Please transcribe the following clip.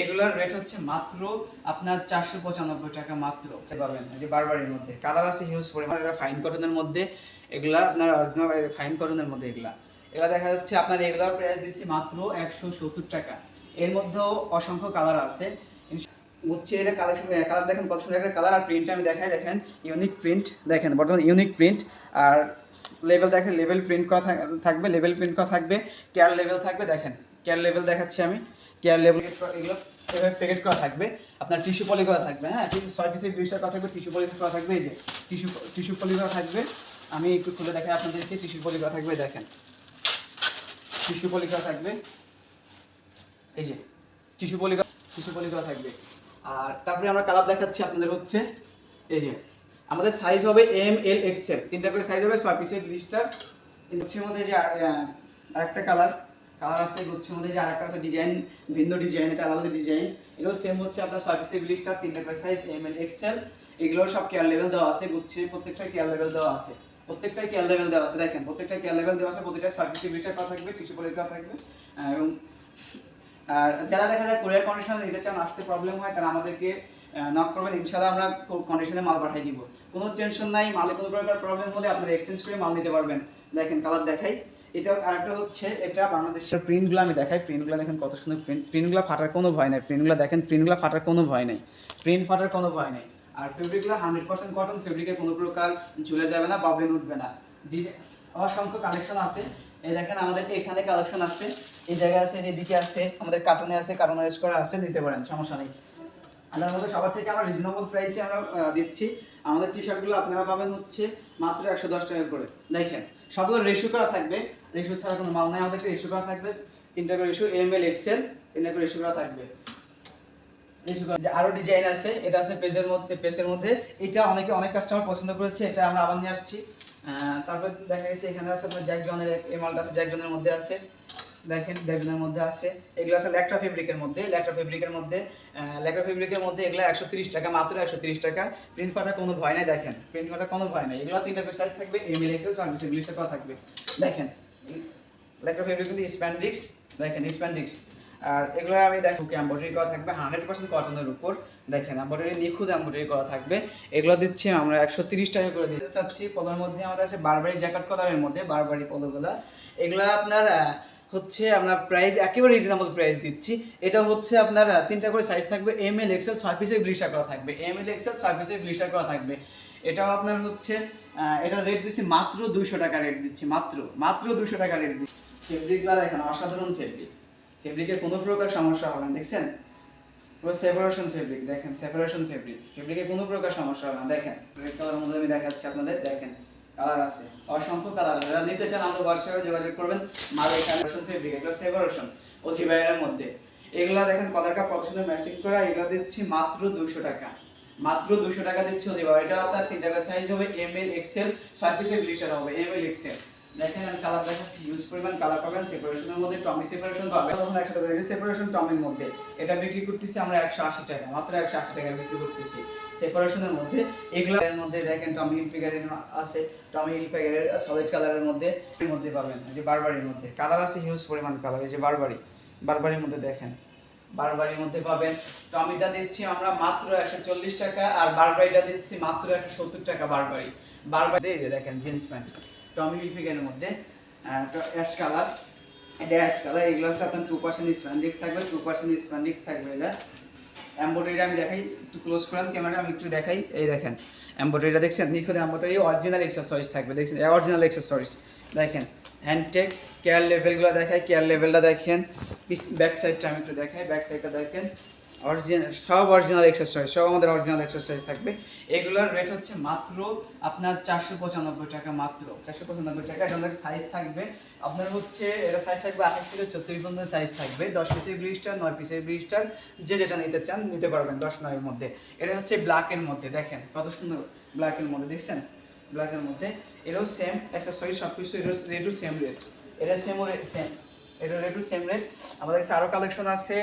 এগুলোর রেট হচ্ছে মাত্র আপনার চারশো পঁচানব্বই টাকা মাত্র। পাবেন যে বারবারির মধ্যে। কালার আছে হিউজ পরিমাণ ফাইন কটনের মধ্যে। এগুলা আপনার অরিজিনাল ফাইন কটনের মধ্যে এগুলা। এগুলা দেখা যাচ্ছে আপনার এগুলোর প্রাইস দিচ্ছি মাত্র একশো সত্তর টাকা। এর মধ্যেও অসংখ্য কালার আছে। হচ্ছে এটা কালেকশন কালার দেখেন কত সুন্দর কালার আর প্রিন্ট আমি দেখাই, দেখেন ইউনিক প্রিন্ট দেখেন, বর্তমানে ইউনিক প্রিন্ট আর লেভেল দেখেন লেভেল প্রিন্ট করা থাকবে লেভেল প্রিন্ট করা থাকবে কেয়ার লেভেল থাকবে, দেখেন। কেয়ার লেভেল দেখাচ্ছি আমি। কেয়ার লেভেল এগুলো প্যাকেট করা থাকবে। আপনার টিস্যু পলি করা থাকবে হ্যাঁ? ছয় পিসের করা থাকবে টিস্যু পলি করা থাকবে, এই যে টিস্যু টিস্যু পলি করা থাকবে। আমি একটু খুলে দেখাই আপনাদেরকে টিস্যু পলি করা থাকবে, দেখেন। টিস্যু পলি করা থাকবে, এই যে টিস্যু পলি টিস্যু পলি করা থাকবে। আর তারপরে আমরা কালার দেখাচ্ছি আপনাদের হচ্ছে, এই যে, আমাদের সাইজ হবে এম এল এক্সেল তিনটা করে সাইজ হবে, ছয় পিসের লিস্টার হচ্ছে আমাদের যে আরেকটা কালার কালার আছে গুচ্ছের মধ্যে যে আরেকটা আছে ডিজাইন ভিন্ন ডিজাইন এটা আলাদা ডিজাইন এগুলো সেম হচ্ছে আপনার ছয় পিসের লিস্টার তিনটা করে সাইজ এম এল এক্সেল এগুলো সব কেয়ার লেভেল দেওয়া আছে গুচ্ছে প্রত্যেকটা কেয়ার লেভেল দেওয়া আছে। প্রত্যেকটাই কেয়ার লেভেল দেওয়া আছে, দেখেন প্রত্যেকটা কেয়ার লেভেল দেওয়া আছে প্রত্যেকটা ছয় পিসের করা থাকবে পলি করা থাকবে। এবং আর যারা দেখা যায় কোরিয়ার কন্ডিশনে নিতে চান, আসতে প্রবলেম হয়, তারা আমাদেরকে নক করবেন। ইনশাআল্লাহ আমরা কন্ডিশনে মাল পাঠিয়ে দিব। কোনো টেনশন নাই, মালে কোনো প্রকার প্রবলেম হলে আপনারা এক্সচেঞ্জ করে মাল নিতে পারবেন। দেখেন কালার দেখাই। এটা আরেকটা হচ্ছে, এটা বাংলাদেশের প্রিন্টগুলো আমি দেখাই। প্রিন্টগুলো দেখেন কত সুন্দর প্রিন্ট প্রিন্টগুলো ফাটার কোনো ভয় নাই। প্রিন্টগুলো দেখেন প্রিন্টগুলো ফাটার কোনো ভয় নাই। প্রিন্ট ফাটার কোনো ভয় নেই। আর ফেব্রিকগুলো হান্ড্রেড পার্সেন্ট কটন ফেব্রিকে কোনো প্রকার ঝুলে যাবে না বাবলিন উঠবে না। অসংখ্য কালেকশন আছে। এই দেখেন আমাদের এখানে কালেকশন আছে। এই জায়গায় আছে এদিকে আছে, আমাদের কার্টুনে আছে কার্টুন করা আছে, নিতে পারেন, সমস্যা নেই। আমাদের মধ্যে সবার থেকে আমরা রিজনেবল প্রাইসে আমরা দিচ্ছি। আমাদের টি শার্টগুলো আপনারা পাবেন হচ্ছে মাত্র একশো দশ টাকা করে। দেখেন, সবগুলো রেশিও করা থাকবে। রেশিও ছাড়া কোনো মাল নাই, আমাদেরকে রেশিও করা থাকবে। তিনটা করে রেশিও এম এল এক্সেল তিনটা করে রেশিও করা থাকবে। আরও ডিজাইন আছে, এটা আছে পেজের মধ্যে পেজের মধ্যে। এটা অনেকে, অনেক কাস্টমার পছন্দ করেছে, এটা আমরা আবার নিয়ে আসছি। তারপর দেখা গেছে এখানে আছে আপনার জ্যাক জনের এই মালটা আছে জ্যাক জনের মধ্যে আছে। দেখেন ব্যাগজনের মধ্যে আছে। এগুলো আছে ল্যাকটা ফেব্রিকের মধ্যে ল্যাকটা ফেব্রিকের মধ্যে ল্যাকটা ফেব্রিকের মধ্যে এগুলো একশো তিরিশ টাকা, মাত্র একশো তিরিশ টাকা। প্রিন্ট ফাটা কোনো ভয় নাই, দেখেন। প্রিন্ট ফাটা কোনো ভয় নাই। এগুলো তিনটা সাইজ থাকবে এম এল এক্সেল সার্ভিস ইংলিশে করা থাকবে। দেখেন, ল্যাকটা ফেব্রিক কিন্তু স্প্যান্ডিক্স দেখেন স্প্যান্ডিক্স আর এগুলো আমি দেখো কি এম্ব্রয়ডারি করা থাকবে হান্ড্রেড পার্সেন্ট কটনের উপর। দেখেন এম্ব্রয়ডারি নিখুঁত এম্ব্রয়ডারি করা থাকবে। এগুলো দিচ্ছি আমরা একশো তিরিশ টাকা করে দিতে চাচ্ছি পলোর মধ্যে আমাদের আছে বারবারি জ্যাকেট কালারের মধ্যে বারবারি পলোগুলো এগুলো আপনার হচ্ছে আপনার প্রাইস একেবারে রিজনেবল প্রাইস দিচ্ছি। এটা হচ্ছে আপনার তিনটা করে সাইজ থাকবে এম এল এক্সেল পিসের ব্লিস্টার করা থাকবে। এম এল এক্সেল পিসের ব্লিস্টার করা থাকবে। এটাও আপনার হচ্ছে এটা রেট দিচ্ছি মাত্র দুশো টাকা রেট দিচ্ছি, মাত্র মাত্র দুশো টাকা রেট দিচ্ছি। ফেব্রিকগুলো দেখেন, অসাধারণ ফেব্রিক ফেব্রিকের কোনো প্রকার সমস্যা হবে না, দেখছেন? পুরো সেপারেশন ফেব্রিক দেখেন সেপারেশন ফেব্রিক ফেব্রিকে কোনো প্রকার সমস্যা হবে না, দেখেন। রেড কালারের মধ্যে আমি দেখাচ্ছি আপনাদের, দেখেন। কালার আছে, অসংখ্য কালার যারা নিতে চান, আমাদের হোয়াটসঅ্যাপে যোগাযোগ করবেন। মাল এখানে ফেব্রিক এগুলো সেপারেশন অজি বাইরের মধ্যে। এগুলা দেখেন কলার কাপ কত সুন্দর ম্যাচিং করা, এগুলো দিচ্ছি মাত্র দুশো টাকা। মাত্র দুশো টাকা দিচ্ছি অতি এটা আপনার তিন টাকা সাইজ হবে এম এল এক্সেল ছয় পিসের হবে এম এল এক্সেল দেখেন মধ্যে দেখেন মধ্যে পাবেন বারবারির মধ্যে। কালার আছে হিউজ পরিমাণ কালার বারবারি বারবারির মধ্যে দেখেন। বারবারির মধ্যে পাবেন টমিটা দিচ্ছি আমরা মাত্র একশো চল্লিশ টাকা, আর বারবারিটা দিচ্ছি মাত্র একশো সত্তর টাকা বারবারি বারবারি দেখেন জিন্স প্যান্ট টমি হিলফিগারের মধ্যে অ্যাশ কালার এটা অ্যাশ কালার এগুলো হচ্ছে আপনার টু পার্সেন্ট স্প্যান্ডিক্স থাকবে টু পার্সেন্ট স্প্যান্ডিক্স থাকবে এটা। এম্ব্রয়ডারি আমি দেখাই, একটু ক্লোজ করেন ক্যামেরা আমি একটু দেখাই, এই দেখেন। এম্ব্রয়ডারিটা দেখছেন নিখুঁত এম্ব্রয়ডারি অরিজিনাল এক্সেসরিজ থাকবে, দেখছেন অরিজিনাল এক্সেসরিজ দেখেন। হ্যান্ডটেক কেয়ার লেভেলগুলো দেখাই কেয়ার লেভেলটা দেখেন ব্যাক সাইডটা আমি একটু দেখাই ব্যাক সাইডটা দেখেন। অরিজিনাল সব অরিজিনাল এক্সারসাইজ সব আমাদের অরিজিনাল এক্সারসাইজ থাকবে। এগুলোর রেট হচ্ছে মাত্র আপনার চারশো পঁচানব্বই টাকা মাত্র। চারশো পঁচানব্বই টাকা, এটা সাইজ থাকবে। আপনার হচ্ছে, এটা সাইজ থাকবে আঠাশ থেকে ছত্রিশ পর্যন্ত সাইজ থাকবে। দশ পিসের ব্রিজটার নয় পিসের ব্রিজটার যে যেটা নিতে চান নিতে পারবেন দশ নয়ের মধ্যে। এটা হচ্ছে ব্ল্যাকের মধ্যে, দেখেন কত সুন্দর ব্ল্যাকের মধ্যে, দেখছেন? ব্ল্যাকের মধ্যে এটাও সেম অ্যাক্সেসরি সব কিছু এটার রেটও সেম রেট এটা সেম রেট সেম এটা রেটও সেম রেট আমাদের কাছে আরও কালেকশন আছে